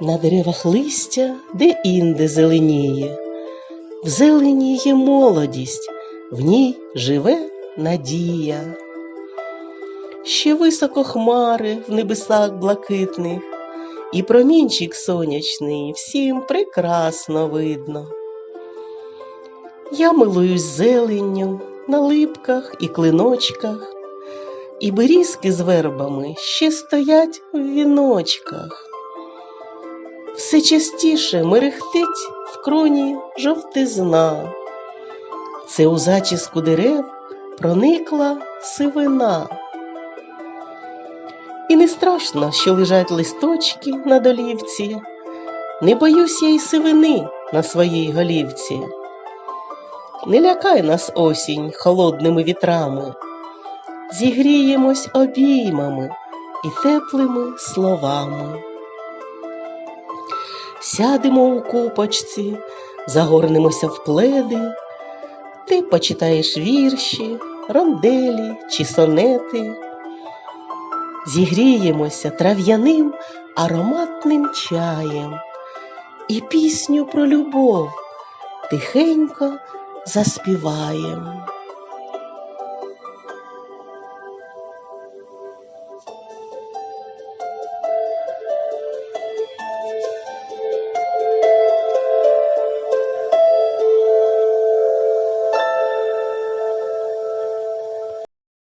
На деревах листя де інде зеленіє, в зелені є молодість, в ній живе надія. Ще високо хмари в небесах блакитних, і промінчик сонячний всім прекрасно видно. Я милуюсь зеленню на липках і клиночках, і берізки з вербами ще стоять в віночках. Все частіше мерехтить в кроні жовтизна. Це у зачіску дерев проникла сивина. І не страшно, що лежать листочки на долівці. Не боюсь я й сивини на своїй голівці. Не лякай нас осінь холодними вітрами, зігріємось обіймами і теплими словами. Сядемо у купочці, загорнемося в пледи, ти почитаєш вірші, ронделі чи сонети. Зігріємося трав'яним ароматним чаєм і пісню про любов тихенько заспіваєм.